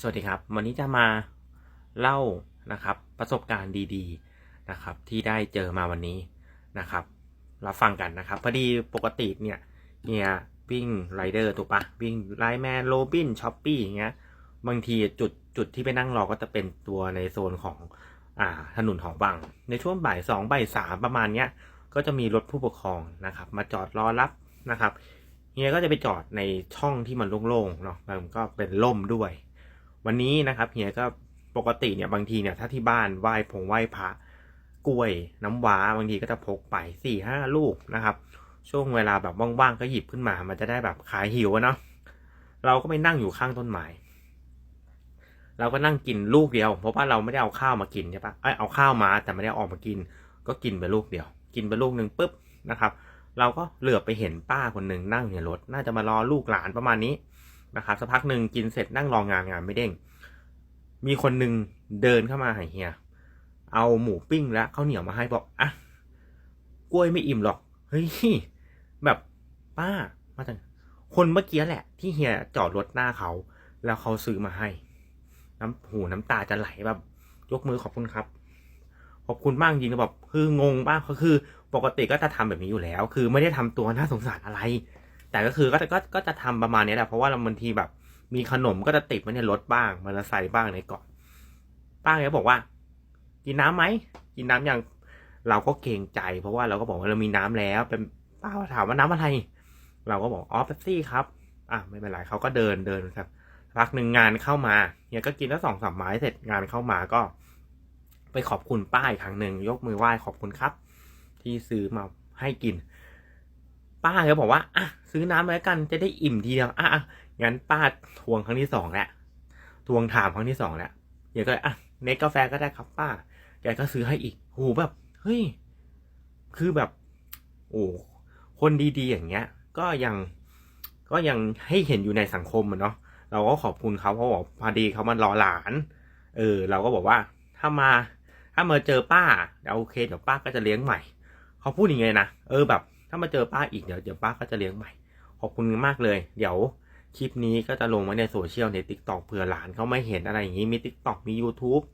สวัสดีครับ วันนี้จะมาเล่านะครับประสบการณ์ดีๆนะครับ ที่ได้เจอมาวันนี้นะครับ รับฟังกันนะครับพอดีปกติเนี่ยเนี่ยวิ่งไรเดอร์ถูกปะวิ่งไลแมนโรบินช้อปปี้อย่างเงี้ยบางทีจุดจุดที่ไปนั่งรอก็จะเป็นตัวในโซนของอ่าถนนของบัง ในช่วงบ่ายสองบ่ายสามประมาณเนี้ยก็จะมีรถผู้ปกครองนะครับ มาจอดรอรับนะครับเฮียก็จะไปจอดในช่องที่มันโล่งๆเนาะมันก็เป็นล่มด้วย วันนี้นะครับเฮียก็ปกติเนี่ยบางทีเนี่ยถ้าที่บ้านไหว้ผงไหว้พระกล้วยน้ำว้าบางทีก็จะพกไปสี่ห้าลูกนะครับ ช่วงเวลาแบบว่างๆก็หยิบขึ้นมา มันจะได้แบบขายหิวเนาะเราก็ไปนั่งอยู่ข้างต้นไม้เราก็นั่งกินลูกเดียว เพราะว่าเราไม่ได้เอาข้าวมากินใช่ปะเอ้ยเอาข้าวมาแต่ไม่ได้อออกมากิน ก็กินไปลูกเดียว กินไปลูกหนึ่งปุ๊บนะครับ เราก็เหลือบไปเห็นป้าคนหนึ่งนั่งอยู่ในรถ น่าจะมารอลูกหลานประมาณนี้ นะครับสักพักหนึ่งกินเสร็จนั่งรองานงานไม่เด้ง มีคนหนึ่งเดินเข้ามาหาเฮีย เอาหมูปิ้งและข้าวเหนียวมาให้บอกอะกล้วยไม่อิ่มหรอกเฮ้ยแบบป้ามาจากคนเมื่อกี้แหละ ที่เฮียจอดรถหน้าเขา แล้วเขาซื้อมาให้ น้ำหูน้ำตาจะไหลแบบ ยกมือขอบคุณครับ ขอบคุณมากจริงนะแบบคืองงบ้างก็คือ ปกติก็จะทำแบบนี้อยู่แล้ว คือไม่ได้ทำตัวน่าสงสารอะไร แต่ก็คือก็ก็ก็จะทำประมาณนี้แหละเพราะว่าเราบางทีแบบ มีขนมก็จะติดไว้ในรถบ้างมอเตอร์ไซค์บ้างในเกาะป้าแกบอกว่า กินน้ำไหมกินน้ำยังเราก็เกรงใจ เพราะว่าเราก็บอกว่าเรามีน้ำแล้ว เป็นป้าถามว่าน้ำอะไร เราก็บอกอ๋อเป๊ปซี่ครับ อะไม่เป็นไรเขาก็เดินเดินครับพักหนึ่งงานเข้ามาเนี่ยก็กินแล้วสองสามไม้เสร็จงานเข้ามาก็ ไปขอบคุณป้าอีกครั้งหนึ่งยกมือไหว้ขอบคุณครับ ที่ซื้อมาให้กิน ป้าก็บอกว่าอะซื้อน้ำมาแล้วกันจะได้อิ่มทีเดียวอะงั้นป้าทวงครั้งที่สองแล้วทวงถามครั้งที่สองแล้วเดี๋ยวก็อะเนกกาแฟก็ได้ครับป้าแกก็ซื้อให้อีกโหแบบเฮ้ยคือแบบ โอ้คนดีๆอย่างเงี้ย ก็ยังก็ยังให้เห็นอยู่ในสังคมมันเนาะเราก็ขอบคุณเขาเพราะบอกพอดีเขามารอหลาน เออ เราก็บอกว่าถ้ามา ถ้ามาเจอป้าเดี๋ยวโอเคเดี๋ยวป้าก็จะเลี้ยงใหม่ เขาพูดอย่างไงนะเออแบบ ถ้ามาเจอป้าอีกเดี๋ยวเดี๋ยวป้าก็จะเลี้ยงใหม่ ขอบคุณมากเลย เดี๋ยวคลิปนี้ก็จะลงไว้ในโซเชียลใน t ิ k t o k เผื่อหลานเขาไม่เห็นอะไรอย่างนี้มี t ิ k t o k มี YouTube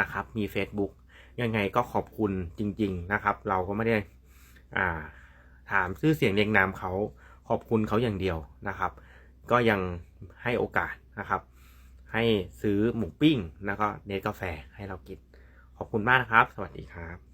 นะครับ มี Facebook ยังไงก็ขอบคุณจริง ๆนะครับ เราก็ไม่ได้อ่าถามชื่อเสียงเรียงนามเขาขอบคุณเขาอย่างเดียวนะครับ ก็ยังให้โอกาสนะครับ ให้ซื้อหมูปิ้งแล้วก็เนสกาแฟให้เรากิน ขอบคุณมากนะครับ สวัสดีครับ